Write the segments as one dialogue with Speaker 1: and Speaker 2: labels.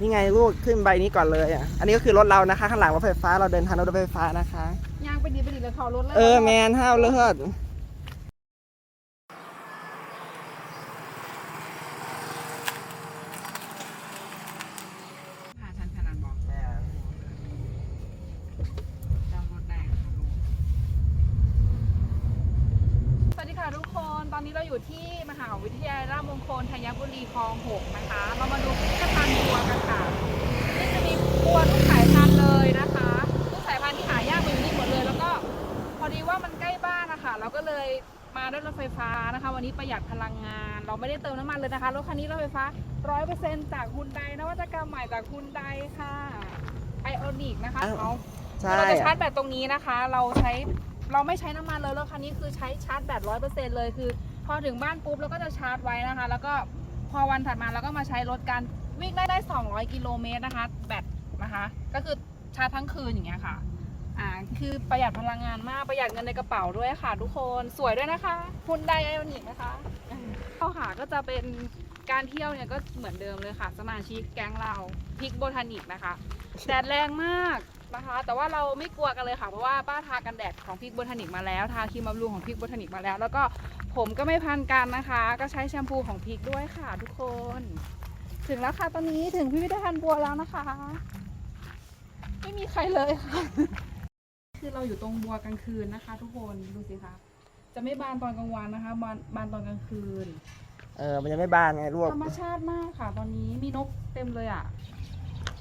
Speaker 1: นี่ไงลูกขึ้นใบนี้ก่อนเลยอะ อันนี้ก็คือรถเรานะคะ ข้างหลังรถไฟฟ้าเราเดินทางรถไฟฟ้านะคะ
Speaker 2: ยางไปดีไปดีเลยเขารถเลย
Speaker 1: เออแมนห้าวเลิศ
Speaker 2: ผ่าชันขนาดบอกจำรถได้ค่ะลูกสวัสดีค่ะทุกคน ต อนนี้เราอยู่ที่มหาวิทยาลัยราชมงคลธัญบุรีคลองหกนะคะ เรามาดูพิพิธภัณฑ์บัวกันค่ะนี่จะมีบัวทุกสายพันธุ์เลยนะคะทุกสายพันธุ์ที่หายากมีอยู่นี่หมดเลย แล้วก็พอดีว่ามันใกล้บ้านนะคะเราก็เลยมาด้วยรถไฟฟ้านะคะ วันนี้ประหยัดพลังงาน เราไม่ได้เติมน้ำมันเลยนะคะรถคันนี้รถไฟฟ้าร้อยเปอร์เซ็นต์จากฮุนไดนวัตกรรมใหม่จากฮุนไดค่ะไอออนิกนะคะเขา
Speaker 1: ใช่
Speaker 2: เราจะชาร์จแบตตรงนี้นะคะ เราใช้เราไม่ใช้น้ำมันเลยรถคันนี้คือใช้ชาร์จแบตร้อยเปอร์เซ็นต์เลยคือพ อถึงบ้านปุ๊บเราก็จะชาร์จไว้นะคะ แล้วก็พอวันถัดมาเราก็มาใช้รถกันวิ่งได้ได้ 200 กิโลเมตรนะคะ แบตนะคะ ก็คือชาร์จทั้งคืนอย่างเงี้ยค่ะ อ่า คือประหยัดพลังงานมาก ประหยัดเงินในกระเป๋าด้วยค่ะ ทุกคน สวยด้วยนะคะคุณไดไอออนิกนะคะเข้าหาก็จะเป็นการเที่ยวเนี่ยก็เหมือนเดิมเลยค่ะ สมาชิกแก๊งเราพิกโบทานิกนะคะ แดดแรงมาก นะคะ แต่ว่าเราไม่กลัวกันเลยค่ะเพราะว่าป้าทากันแดดของพิกโบทานิกมาแล้ว ทาครีมบำรุงของพิกโบทานิกมาแล้ว แล้วก็ผมก็ไม่พันกันนะคะ ก็ใช้แชมพูของพิกด้วยค่ะ ทุกคน ถึงแล้วค่ะตอนนี้ถึงพิพิธภัณฑ์บัวแล้วนะคะ ไม่มีใครเลยค่ะ คือเราอยู่ตรงบัวกลางคืนนะคะ ทุกคนดูสิคะจะไม่บานตอนกลางวันนะคะบานบานตอนกลางคืน
Speaker 1: เออ มันยังไม่บานไงลูก
Speaker 2: ธรรมชาติมากค่ะ ตอนนี้มีนกเต็มเลยอะ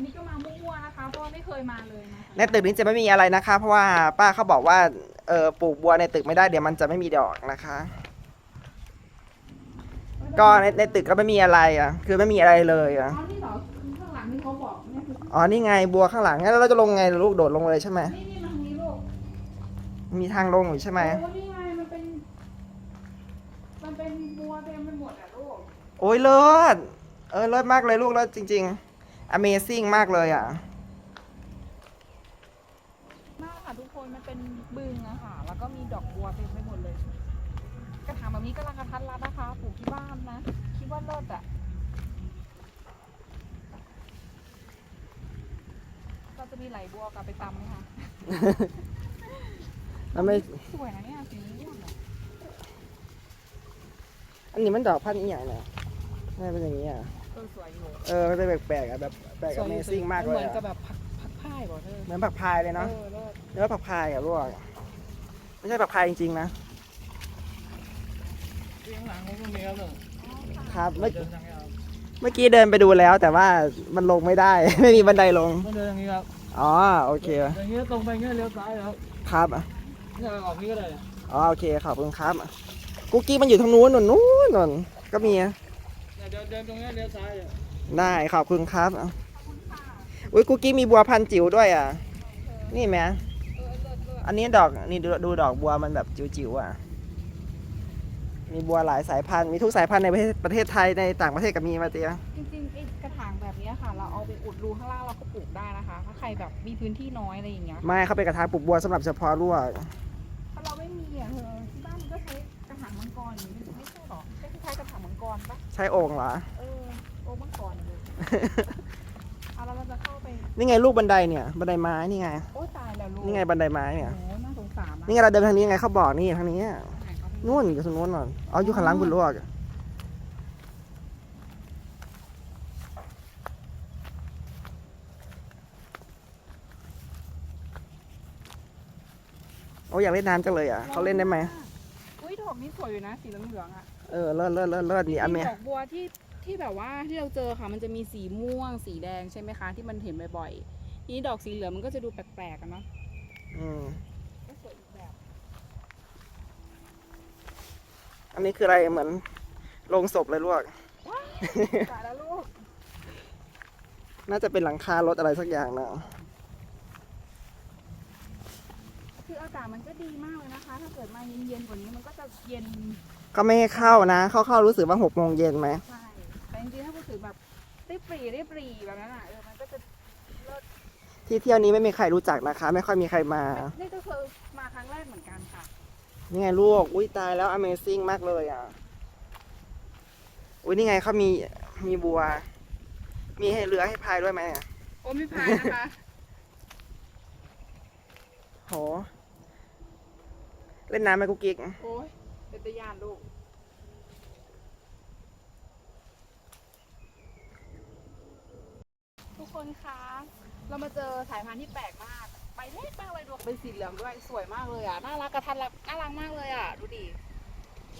Speaker 2: อันนี้ก็มามั่วๆนะคะเพราะว่าไม่เคยมาเลยนะคะ
Speaker 1: ในตึกนี้จะไม่มีอะไรนะคะ เพราะว่าป้าเขาบอกว่าเออปลูกบัวในตึกไม่ได้เดี๋ยวมันจะไม่มีดอกนะคะ ก็ในในตึกก็ไม่มีอะไรอะ คือไม่มีอะไรเลยอะ
Speaker 2: อ๋อนี่เหรอข้างหลังที่เขาบอกเนี่ยคือ
Speaker 1: อ๋อนี่ไงบัวข้างหลังงั้นเราจะลงไงลูกโดดลงเลยใช่ไหม
Speaker 2: นี่นี่มาทางนี้ลูก
Speaker 1: มีทางลงอยู่ใช่ไหม
Speaker 2: โอ้นี่ไงมันเป็น มันเป็นบัวเต็มไปหมดอะลูก
Speaker 1: โอ้ยเลิศเออเลิศมากเลยลูกเลิศจริง ๆ Amazing มากเลยอะ
Speaker 2: มากค่ะทุกคนมันเป็นบึงอะค่ะ แล้วก็มีดอกบัวเต็มไปหมดเลย กระถางแบบนี้กำลังกระทัดรัดนะคะปลูกที่บ้านนะ คิดว่าเลิศอะเราจะมีไหลบัวกลับไปตำไหมคะ
Speaker 1: แล้วไม่
Speaker 2: สวยนะเนี่ยสีม่วงอะ
Speaker 1: อันนี้มันดอกพันธุ์อีหยังเนี่ยไม่เป็นอย่างนี้อะ
Speaker 2: เออสวยอยู่
Speaker 1: เออมันเป็นแปลกๆอะแบบแปลก Amazing มากเลย
Speaker 2: เหมือน
Speaker 1: อะ
Speaker 2: กับแบบพักพักพ่ายบอกเธอ
Speaker 1: เหมือนผักพายเลยเนาะ
Speaker 2: เออเลิศ
Speaker 1: เนื้อผักพายอะลูกไม่ใช่ผักพายจริงๆนะ
Speaker 3: ที่ข้างหลังของพวกนี้ครับหนึ่ง
Speaker 1: ครับเมื่อ
Speaker 3: เดินทางนี้ครับ
Speaker 1: เมื่อกี้เดินไปดูแล้ว แต่ว่ามันลงไม่ได้ ไม่มีบันไดลง
Speaker 3: ต้องเดินทางนี้ครับ
Speaker 1: อ๋อโอเค
Speaker 3: อย่างนี้ตรงไปเงี้ยเลี้ยวซ้ายครับ
Speaker 1: ครับ
Speaker 3: เนี่ยออกนี้ก็ได้เนี่ย
Speaker 1: อ๋อโอเคขอบคุณครับกุ๊กกี้มันอยู่ทางนู้นนู่นนู้นนู่นก็มี
Speaker 3: เนี่ย เดินเดินตรงเนี้ยเลี้ยวซ้ายอะ
Speaker 1: ได้ขอบคุณครับอุ้ยกุ๊กกี้มีบัวพันธุ์จิ๋วด้วยอะ นี่ไหม
Speaker 2: เออเลิศเลิศ
Speaker 1: อันนี้ดอกนี่ดูดูดอกบัวมันแบบจิ๋วๆอะ มีบัวหลายสายพันธุ์มีทุกสายพันธุ์ในประเทศประเทศไทยในต่างประเทศก็มีมาเตีย
Speaker 2: จริงๆไอ้กระถางแบบเนี้ยค่ะ เราเอาไปอุดรูข้างล่างเราก็ปลูกได้นะคะ ถ้าใครแบบมีพื้นที่น้อยอะไรอย่างเงี้ย
Speaker 1: ไม่เขาเป็นกระถางปลูกบัวสำหรับเฉพาะลวก
Speaker 2: ถ้าเราไม่มีอะเธอที่บ้านมันก็ใช้กระถางมังกรอย่างนี้ไม่ใช่ หรอใช่คล้ายๆกระถางมังกรปะ
Speaker 1: ใช้โอ่งเหรอ
Speaker 2: เออโอ้มังกรเลยเอาแล้วเราจะเข้าไป
Speaker 1: นี่ไงลูกบันไดเนี่ย บันไดไม้นี่ไง
Speaker 2: โอ้ตายแล้วลูก
Speaker 1: นี่ไงบันไดไม้เนี่ย
Speaker 2: โอ้น่าสงสารนะ
Speaker 1: นี่ไงเราเดินทางนี้ไงเขาบอกนี่ทางนี้
Speaker 2: ไหนเขาไม่
Speaker 1: นู่นอยู่ทางนู้นน่ะอ๋ออยู่ข้างหลังคุณลวกโอ้อยากเล่นน้ำจังเลยอะเขาเล่นได้ไหม
Speaker 2: อุ้ยดอกนี้สวยอยู่นะ สีเหลืองๆอะ
Speaker 1: เออเลิศเลิศเลิศเลิศนี่อเม
Speaker 2: ดอกบัวที่ที่แบบว่าที่เราเจอค่ะ มันจะมีสีม่วง สีแดงใช่ไหมคะ ที่มันเห็นบ่อยๆทีนี้ดอกสีเหลืองมันก็จะดูแปลกๆกันเนาะ
Speaker 1: อืม
Speaker 2: ก็สวยอีกแบบ
Speaker 1: อันนี้คืออะไรเหมือนโลงศพเลยลวก
Speaker 2: ตายแล้วลูก
Speaker 1: น่าจะเป็นหลังคารถอะไรสักอย่างนะ
Speaker 2: คืออากาศมันก็ดีมากเลยนะคะ ถ้าเกิดมาเย็นๆกว่านี้มันก็จะเย็น
Speaker 1: ก็ไม่ให้เข้านะ เข้าเข้ารู้สึกว่าหกโมงเย็นไหม
Speaker 2: ใช่แต่จริงๆถ้าพูดถึงแบบรีบปรีรีบปรีแบบนั้นอะเออมันก็จะเลิศ
Speaker 1: ที่เที่ยวนี้ไม่มีใครรู้จักนะคะ ไม่ค่อยมีใครมา
Speaker 2: นี่ก็คือมาครั้งแรกเหมือนกันค่ะ
Speaker 1: นี่ไงลูก อุ้ยตายแล้ว Amazing มากเลยอะ อุ้ยนี่ไงเขามีมีบัว มีให้เรือให้พายด้วยไหมอะ
Speaker 2: โอ้ไม่พายนะคะ
Speaker 1: โห เล่นน้ำไหมกุ๊กกิ๊ก
Speaker 2: โอ้ย เป็นตะยานลูกทุกคนคะเรามาเจอสายพันธุ์ที่แปลกมากใบเล็กมากเลยดูเป็นสีเหลืองด้วยสวยมากเลยอะน่ารักกระทันรักน่ารักมากเลยอะ ดูดิ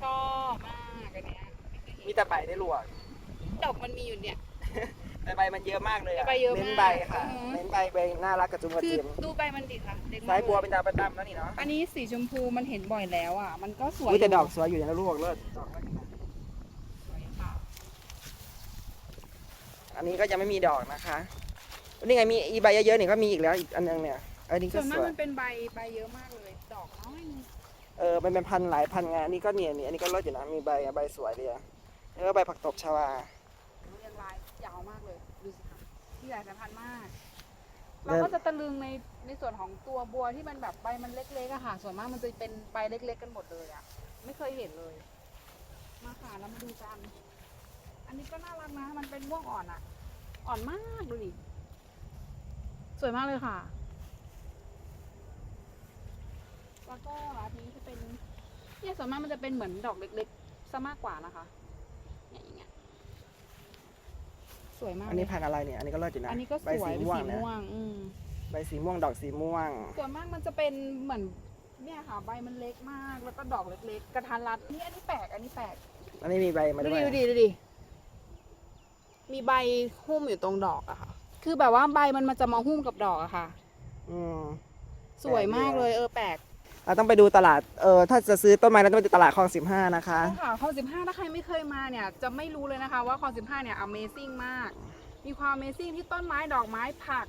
Speaker 2: ชอบมากอันเนี้ยไม่เคยเห็น
Speaker 1: มีแต่ใบได้ลวก
Speaker 2: ดอกมันมีอยู่เนี่ย
Speaker 1: แต่ใบมันเยอะมากเลยอะ
Speaker 2: ใบเยอะมาก
Speaker 1: เน้นใบค่ะ
Speaker 2: อือฮึ
Speaker 1: เน้นใบใบน่ารักกับจุ่มกระ
Speaker 2: คือ
Speaker 1: เทียม
Speaker 2: ดูใบมันดิค่ะเด็กมาก
Speaker 1: สายบัว
Speaker 2: ล
Speaker 1: เป็นดาวประดำแล้วนี่เนาะ
Speaker 2: อันนี้สีชมพูมันเห็นบ่อยแล้วอะ มันก็สวย
Speaker 1: อุ้ยแต่
Speaker 2: ยู่
Speaker 1: ดอกสวยอยู่นะลวกเลิศดอกเลิศ
Speaker 2: สวยค่ะ
Speaker 1: อันนี้ก็ยังไม่มีดอกนะคะนี่ไงมีอีใบเยอะๆนี่ก็มีอีกแล้วอีกอันนึงเนี่ยอันนี้
Speaker 2: ส่
Speaker 1: ก็
Speaker 2: วน
Speaker 1: ส
Speaker 2: มาก
Speaker 1: วย
Speaker 2: มันเป็นใบใบเยอะมากเลย ดอกน้อย
Speaker 1: เออมันเป็นพันธุ์หลายพันธุ์ไงานนี่ก็เนี่ยนี่อันนี้ก็เลิศอยู่นะมีใบอะใบสวยเลยอะแล้วก็ใบผักตบชวา
Speaker 2: เรียงรายยาวมากเลยดูสิคะที่หลายสายพันธุ์มาก
Speaker 1: เริ่
Speaker 2: เรา
Speaker 1: ม
Speaker 2: ก็จะตะลึงในในส่วนของตัวบัวที่มันแบบใบมันเล็กๆอะค่ะ ส่วนมากมันจะเป็นใบเล็ก ๆ กันหมดเลยอะไม่เคยเห็นเลย มาค่ะเรามาดูกัน อันนี้ก็น่ารักนะ มันเป็นม่วงอ่อนอะอ่อนมากดูดิสวยมากเลยค่ะ แล้วก็อันนี้จะเป็นเนี่ยส่วนมากมันจะเป็นเหมือนดอกเล็กๆซะมากกว่านะคะเนี่ยอย่างเงี้ย สวยมาก
Speaker 1: อันนี้
Speaker 2: เลย
Speaker 1: พันธุ์อะไรเนี่ย อันนี้ก็เลิศอยู่นะ
Speaker 2: อันนี้ก็ส
Speaker 1: ใบ
Speaker 2: วย
Speaker 1: สี
Speaker 2: เป็น
Speaker 1: ม่วง
Speaker 2: สี
Speaker 1: เนี่ย
Speaker 2: ม่วงอืม
Speaker 1: ใบสีม่วงดอกสีม่วง
Speaker 2: ส่วนมากมันจะเป็นเหมือนเนี่ยค่ะใบมันเล็กมากแล้วก็ดอกเล็กๆ กระทันรัดนี่อันนี้แปลกอันนี้แปลก
Speaker 1: อันนี้มีใบมา
Speaker 2: ดู
Speaker 1: ด้วย
Speaker 2: ดิดูดิดูดิมีใบหุ้มอยู่ตรงดอกอะค่ะ คือแบบว่าใบมันมันจะมาหุ้มกับดอกอะค่ะ
Speaker 1: อืม
Speaker 2: สวยมาก
Speaker 1: แปลกดีอะ
Speaker 2: เลยเออแปลก
Speaker 1: เราต้องไปดูตลาด เออถ้าจะซื้อต้นไม้เราต้องไปดูตลาดคลองสิบห้านะคะ
Speaker 2: ใช่ค่ะคลองสิบห้าถ้าใครไม่เคยมาเนี่ยจะไม่รู้เลยนะคะว่าคลองสิบห้าเนี่ย Amazing มาก มีความ Amazing ที่ต้นไม้ดอกไม้ผัก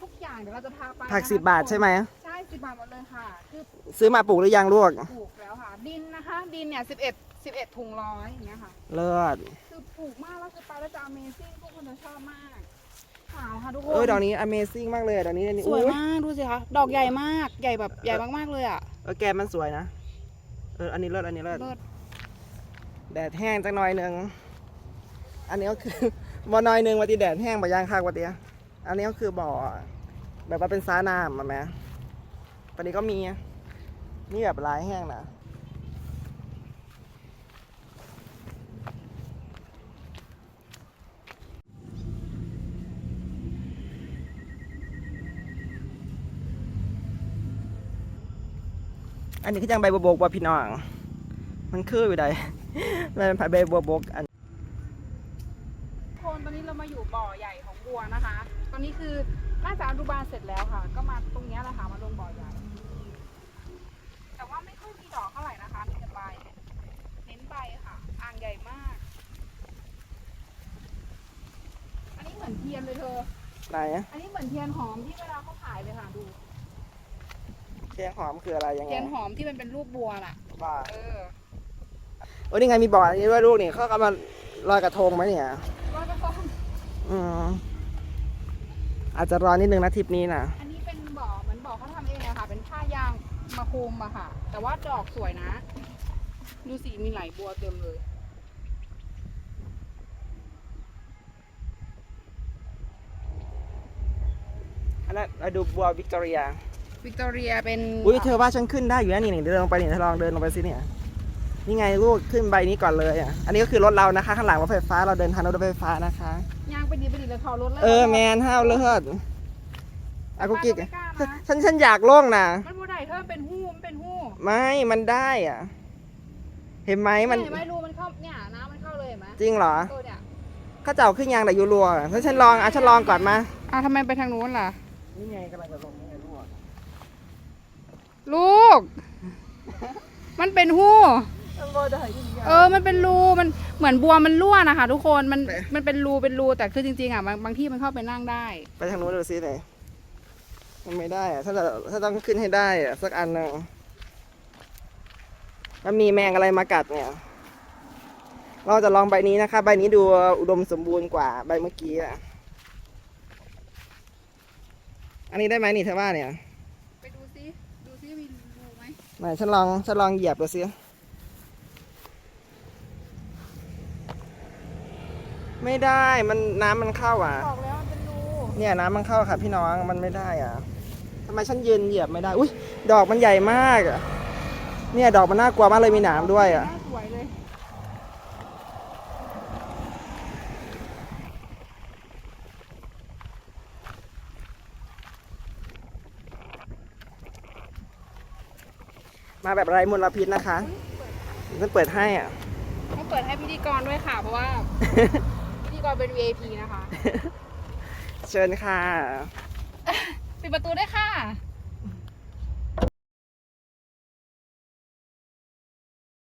Speaker 2: ทุกอย่างเดี๋ยวเราจะพาไป
Speaker 1: ผัก
Speaker 2: นะคะ
Speaker 1: สิบบาทใช่ไหม
Speaker 2: ใช่สิบบาทหมดเลยค่ะ คือ
Speaker 1: ซื้อมาปลูกหรือยังลูก
Speaker 2: ปลูกแล้วค่ะ ดินนะคะ ดินเนี่ยสิบเอ็ดสิบเอ็ดถุงร้อยอย่างเงี้ยค่ะ
Speaker 1: เลิศ
Speaker 2: คือปลูกมากแล้วคือไปแล้วจะ Amazing ทุกคนจะชอบมาก ขาวค่ะทุกค
Speaker 1: เออนดอกนี้ Amazing มากเลยอะดอกนี้อันนี้
Speaker 2: สวย
Speaker 1: อุ๊
Speaker 2: มากดูสิคะ ดอกใหญ่มาก ใหญ่แบบใหญ่มากๆเลยอะ
Speaker 1: เออแกมมันสวยนะ เอออันนี้เลิศอันนี้เลิศ
Speaker 2: เลิศ
Speaker 1: แดดแห้งจังหน่อยหนึ่งอันนี้ก็คือ บ่อน้อยหนึ่งวันที่แดดแห้งบ่ย่างข้าววันเดียอันนี้ก็คือบ่อแบบว่าเป็นซ้าน้ำมาไหมตอนนี้ก็มีนี่แบบลายแห้งนะ อันนี้ก็ยังใบบัวบกว่าพี่น้อง มันคืออยู่ใดมันเป็นใบบัวบกอัน
Speaker 2: ทุกคนตอนนี้เรามาอยู่บ่อใหญ่ของบัวนะคะ ตอนนี้คือน่าจะอนุบาลเสร็จแล้วค่ะ ก็มาตรงเนี้ยแหละค่ะมาลงบ่อใหญ่ แต่ว่าไม่ค่อยมีดอกเท่าไหร่นะคะมีแต่ใบเน้นใบค่ะ อ่างใหญ่มาก อันนี้เหมือนเทียนเลยเธอ
Speaker 1: ไหน
Speaker 2: อันนี้เหมือนเทียนหอมที่เวลาเขาขายเลยค่ะดู
Speaker 1: แก งหอมคืออะไรยังไง
Speaker 2: เทียนหอมที่มันเป็นรูปบัวน่ะ
Speaker 1: ว่า
Speaker 2: เออ
Speaker 1: โอ้นี่ไงมีบ่ออันนี้ด้วยลูกนี่เขาเอามาลอยกระทงไหมเนี่ย
Speaker 2: ลอยกระทง
Speaker 1: อืมอาจจะร้อนนิดนึงนะทริปนี้นะ
Speaker 2: อันนี้เป็นบ่อเหมือนบ่อเขาทำเองอะค่ะ เป็นผ้ายางมาคลุมอะค่ะ แต่ว่าดอกสวยนะ ดูสิมีไหลบัวเต็มเลย
Speaker 1: อันนั้นเราดูบัววิกตอเรีย
Speaker 2: วิกตอเรียเป็น
Speaker 1: อุ้ยเธอว่าฉันขึ้นได้อยู่นะนี่นี่เดินลงไปนี่เธอลองเดินลงไปสิเนี่ยนี่ไงลูกขึ้นใบนี้ก่อนเลยอะอันนี้ก็คือรถเรานะคะ ข้างหลังรถไฟฟ้าเราเดินทางรถไฟฟ้านะคะ
Speaker 2: ยางไปดีไปดีแล้วเขารถแล้ว
Speaker 1: เออแมนห้าวเลิศอากุกิก
Speaker 2: ป้าไม่กล้านะ
Speaker 1: ฉันฉันอยากโล่งนะ
Speaker 2: มันบัวใดเธอมันเป็นหู้มันเป็นหู้
Speaker 1: ไม่มันได้อะ เห็นไหมมัน
Speaker 2: เห็นไหมรูมันเข้าเนี่ยน้ำมันเข้าเลยเห็นไหม
Speaker 1: จริงเหรอ
Speaker 2: เออเนี่ย
Speaker 1: เข้าเจ้าขึ้นยางแต่ยูรัวถ้าฉันลองอะฉันลองก่อนมา
Speaker 2: อะทำไมไปทางนู้นล่ะ
Speaker 1: นี่ไงกำลังจะลงนี่ไงลู ก
Speaker 2: ลูกมันเป็นหู้ เออ มันเป็นรู มันเหมือนบัวมันรั่วนะคะทุกคน มัน มันเป็นรู เป็นรู แต่คือจริงๆอะบางบางที่มันเข้าไปนั่งได้
Speaker 1: ไปทางนู้นดูซิหน่อยมันไม่ได้อะถ้าจะถ้าต้องขึ้นให้ได้อะสักอันหนึ่งแล้วมีแมงอะไรมากัดเนี่ย เราจะลองใบนี้นะคะ ใบนี้ดูอุดมสมบูรณ์กว่าใบเมื่อกี้อะอันนี้ได้ไหมนี่เธอว่าเนี่ย
Speaker 2: ไปดูซิดูซิมีรู ไหม
Speaker 1: ไหนฉันลองฉันลองเหยียบดูซิไม่ได้มันน้ำมันเข้าอะ
Speaker 2: บอกแล้วมันเป็นรู
Speaker 1: เนี่ยน้ำมันเข้าค่ะพี่น้องมันไม่ได้อะทำไมฉันยืนเหยียบไม่ได้ อุ้ยดอกมันใหญ่มากอะเนี่ยดอกมันน่ากลัวมากเลยมีหนามด้วยอะ
Speaker 2: น่าสวยเลย
Speaker 1: มาแบบไร้มลพิษนะคะฉันเปิดให้อะ
Speaker 2: ต้องเปิดให้พิธีกรด้วยค่ะ เพราะว่า พิธีกรเป็น VIP นะคะ
Speaker 1: เชิญค่ะ
Speaker 2: ปิดประตูด้วยค่ะ